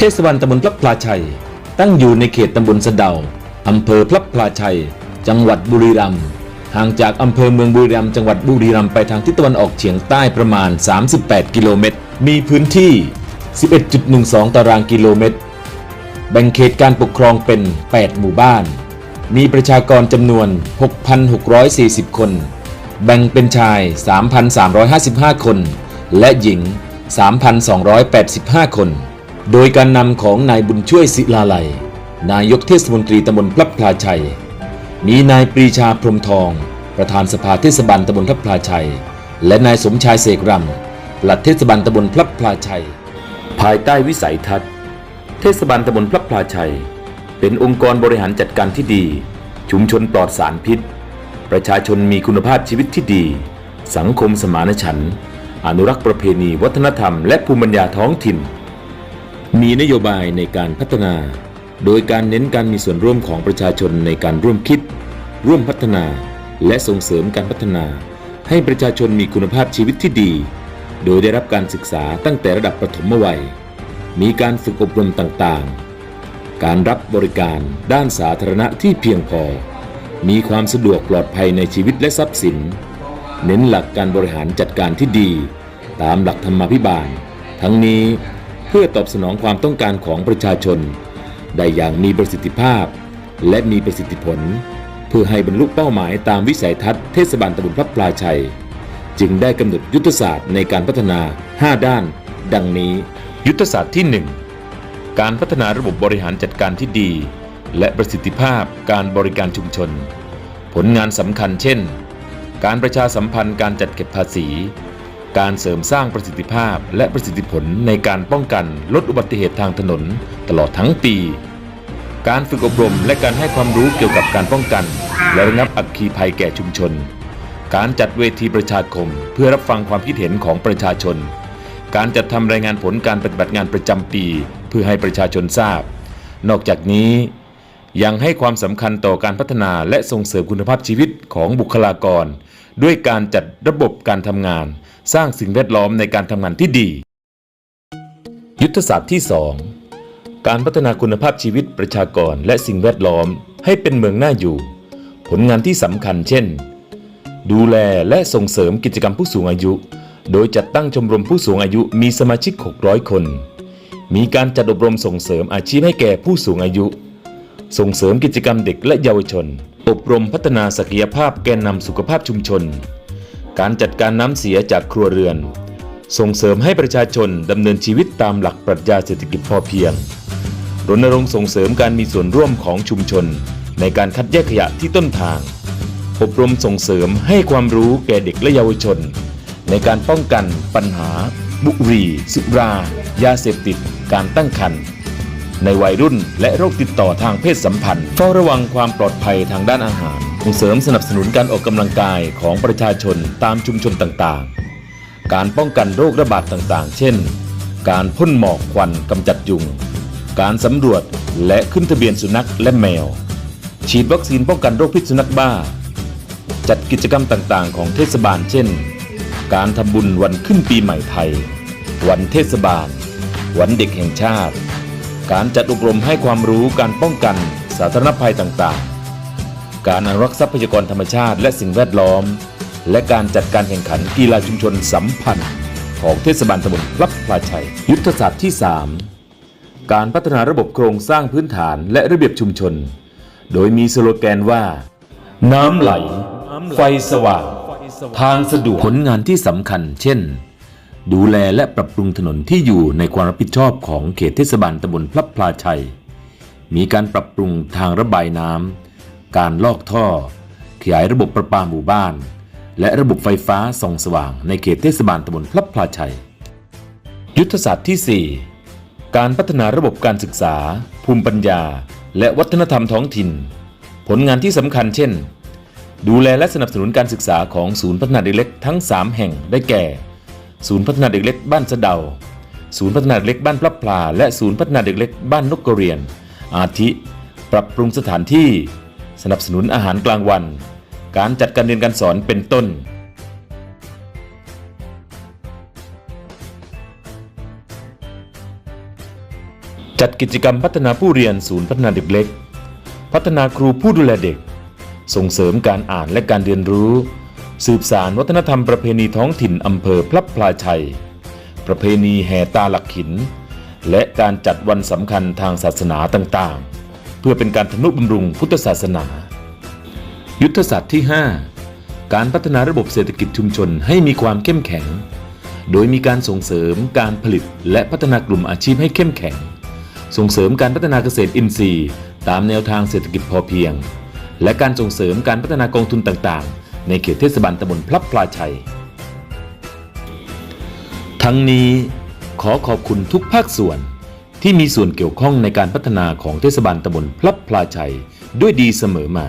เทศบาลตำบลพระพลาชัย ตั้งอยู่ในเขตตำบลสะเดาอำเภอพระพลาชัย จังหวัดบุรีรัมย์ห่างจากอำเภอเมืองบุรีรัมย์จังหวัดบุรีรัมย์ไปทางทิศตะวันออกเฉียงใต้ประมาณ 38 กิโลเมตร มีพื้นที่ 11.12 ตารางกิโลเมตร แบ่งเขตการปกครองเป็น 8 หมู่บ้าน มีประชากรจำนวน 6,640 คน แบ่งเป็นชาย 3,355 คน และหญิง 3,285 คน โดยการนำของนายบุญช่วยศิลาลัย นายกเทศมนตรีตำบลพลับพลาชัย มีนายปรีชาพรมทอง ประธานสภาเทศบาลตำบลพลับพลาชัย และนายสมชายเสกรำปลัดเทศบาลตำบลพลับพลาชัย ภายใต้วิสัยทัศน์ เทศบาลตำบลพลับพลาชัย เป็นองค์กรบริหารจัดการที่ดี ชุมชนปลอดสารพิษ ประชาชนมีคุณภาพชีวิตที่ดี สังคมสมานฉันท์อนุรักษ์ประเพณี วัฒนธรรม และภูมิปัญญาท้องถิ่น มีนโยบายในการพัฒนา โดยการเน้นการมีส่วนร่วมของประชาชนในการร่วมคิด ร่วมพัฒนา และส่งเสริมการพัฒนา ให้ประชาชนมีคุณภาพชีวิตที่ดี โดยได้รับการศึกษาตั้งแต่ระดับประถมวัย มีการฝึกอบรมต่างๆ การรับบริการด้านสาธารณะที่เพียงพอ มีความสะดวกปลอดภัยในชีวิตและทรัพย์สิน เน้นหลักการบริหารจัดการที่ดี ตามหลักธรรมาภิบาล ทั้งนี้ เพื่อตอบสนองความต้องการของประชาชน ได้อย่างมีประสิทธิภาพ และมีประสิทธิผล เพื่อให้บรรลุเป้าหมายตามวิสัยทัศน์เทศบาลตำบลพระปลาชัย จึงได้กำหนดยุทธศาสตร์ในการพัฒนา 5 ด้าน ดังนี้ ยุทธศาสตร์ที่ 1 การพัฒนาระบบบริหารจัดการที่ดี และประสิทธิภาพการบริการชุมชน ผลงานสำคัญเช่น การประชาสัมพันธ์การจัดเก็บภาษี การเสริมสร้างประสิทธิภาพและประสิทธิผลในการป้องกันลดอุบัติเหตุทางถนนตลอดทั้งปี การฝึกอบรมและการให้ความรู้เกี่ยวกับการป้องกัน และระงับอัคคีภัยแก่ชุมชน การจัดเวทีประชาคมเพื่อรับฟังความคิดเห็นของประชาชน การจัดทำรายงานผลการปฏิบัติงานประจำปี เพื่อให้ประชาชนทราบ นอกจากนี้ยังให้ความสำคัญต่อการพัฒนาและส่งเสริมคุณภาพชีวิตของบุคลากร ด้วยการจัดระบบการทำงาน สร้างสิ่งแวดล้อมในการทำงานที่ดี ยุทธศาสตร์ที่ 2 การพัฒนาคุณภาพชีวิตประชากรและสิ่งแวดล้อมให้เป็นเมืองน่าอยู่ ผลงานที่สำคัญเช่น ดูแลและส่งเสริมกิจกรรมผู้สูงอายุ โดยจัดตั้งชมรมผู้สูงอายุมีสมาชิก 600 คน มีการจัดอบรมส่งเสริมอาชีพให้แก่ผู้สูงอายุ ส่งเสริมกิจกรรมเด็กและเยาวชน อบรมพัฒนาศักยภาพแกนนำสุขภาพชุมชน การจัดการน้ำเสียจากครัวเรือน ส่งเสริมให้ประชาชนดำเนินชีวิตตามหลักปรัชญาเศรษฐกิจพอเพียงรณรงค์ส่งเสริมการมีส่วนร่วมของชุมชน ในการคัดแยกขยะที่ต้นทาง อบรมส่งเสริมให้ความรู้แก่เด็กและเยาวชน ในการป้องกันปัญหา บุหรี่สุรา ยาเสพติด การตั้งครรภ์ในวัยรุ่นและโรคติดต่อทางเพศสัมพันธ์เฝ้าระวังความปลอดภัยทางด้านอาหาร งเสริมสนับสนุนการออกกำลังกายของประชาชนตามชุมชนต่างๆ การป้องกันโรคระบาดต่างๆ เช่น การพ่นหมอกควันกำจัดยุง การสำรวจและขึ้นทะเบียนสุนัขและแมว ฉีดวัคซีนป้องกันโรคพิษสุนัขบ้า จัดกิจกรรมต่างๆ ของเทศบาลเช่น การทำบุญวันขึ้นปีใหม่ไทย วันเทศบาล วันเด็กแห่งชาติ การจัดอบรมให้ความรู้การป้องกันสาธารณภัยต่างๆ การอนุรักษ์ทรัพยากรธรรมชาติและสิ่งแวดล้อม และการจัดการแข่งขันกีฬาชุมชนสัมพันธ์ ของเทศบาลตำบลพลับพลาชัย ยุทธศาสตร์ที่ 3 การพัฒนาระบบโครงสร้างพื้นฐานและระเบียบชุมชน โดยมีสโลแกนว่า น้ำไหล ไฟสว่าง ทางสะดวกผลงานที่สำคัญ เช่น ดูแลและปรับปรุงถนนที่อยู่ในความรับผิดชอบของเขตเทศบาลตำบลพลับพลาชัย มีการปรับปรุงทางระบายน้ำ การลอกท่อ ขยายระบบประปาหมู่บ้าน และระบบไฟฟ้าส่องสว่างในเขตเทศบาลตำบลพลับพลาชัย ยุทธศาสตร์ที่ 4 การพัฒนาระบบการศึกษา ภูมิปัญญา และวัฒนธรรมท้องถิ่น ผลงานที่สำคัญเช่น ดูแลและสนับสนุนการศึกษาของศูนย์พัฒนาเด็กเล็กทั้ง 3 แห่งได้แก่ ศูนย์พัฒนาเด็กเล็กบ้านสะเดา ศูนย์พัฒนาเด็กเล็กบ้านพลับพลา และศูนย์พัฒนาเด็กเล็กบ้านนกกระเรียน อาทิ ปรับปรุงสถานที่ สนับสนุนอาหารกลางวัน การจัดการเรียนการสอนเป็นต้น จัดกิจกรรมพัฒนาผู้เรียนศูนย์พัฒนาเด็กเล็ก พัฒนาครูผู้ดูแลเด็ก ส่งเสริมการอ่านและการเรียนรู้ สืบสารวัฒนธรรมประเพณีท้องถิ่นอำเภอพลับพลาชัย ประเพณีแห่ตาหลักหินและการจัดวันสำคัญทางศาสนาต่างๆ เพื่อเป็นการทนุบำรุงพุทธศาสนา ยุทธศาสตร์ที่ 5 การพัฒนาระบบเศรษฐกิจชุมชนให้มีความเข้มแข็ง โดยมีการส่งเสริมการผลิตและพัฒนากลุ่มอาชีพให้เข้มแข็ง ส่งเสริมการพัฒนาเกษตรอินทรีย์ ตามแนวทางเศรษฐกิจพอเพียง และการส่งเสริมการพัฒนากองทุนต่างๆ ในเขตเทศบาลตำบลพลับพลาชัย ทั้งนี้ขอขอบคุณทุกภาคส่วน ที่มีส่วนเกี่ยวข้องในการพัฒนาของเทศบาลตำบลพลับพลาชัยด้วยดีเสมอมา